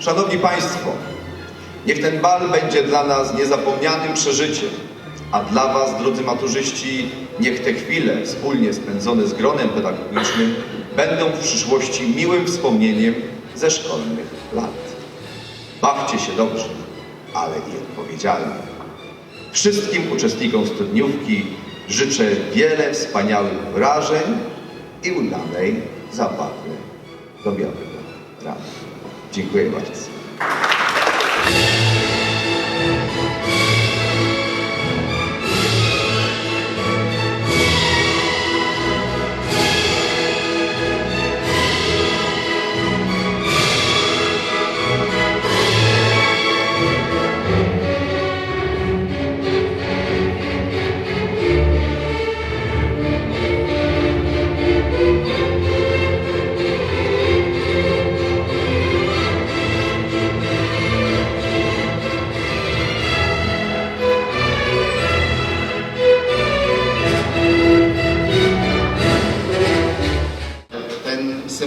Szanowni Państwo, niech ten bal będzie dla nas niezapomnianym przeżyciem, a dla Was, drodzy maturzyści, niech te chwile wspólnie spędzone z gronem pedagogicznym będą w przyszłości miłym wspomnieniem ze szkolnych lat. Bawcie się dobrze, ale i odpowiedzialnie. Wszystkim uczestnikom studniówki życzę wiele wspaniałych wrażeń i udanej zabawy do białego rana. Dziękuję bardzo.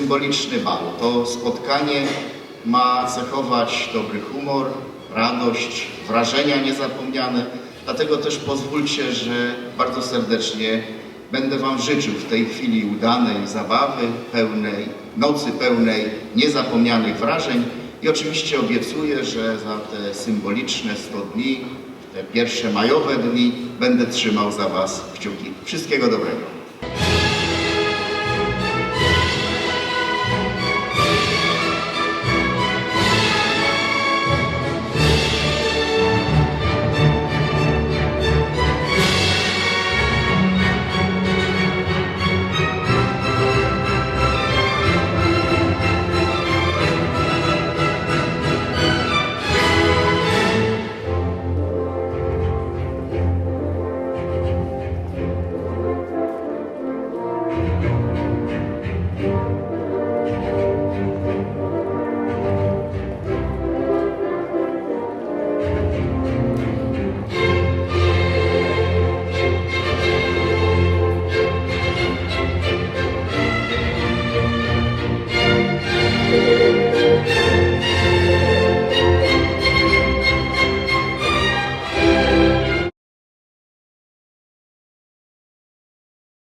Symboliczny bal. To spotkanie ma cechować dobry humor, radość, wrażenia niezapomniane. Dlatego też pozwólcie, że bardzo serdecznie będę Wam życzył w tej chwili udanej zabawy, pełnej nocy, pełnej niezapomnianych wrażeń i oczywiście obiecuję, że za te symboliczne 100 dni, te pierwsze majowe dni będę trzymał za Was kciuki. Wszystkiego dobrego.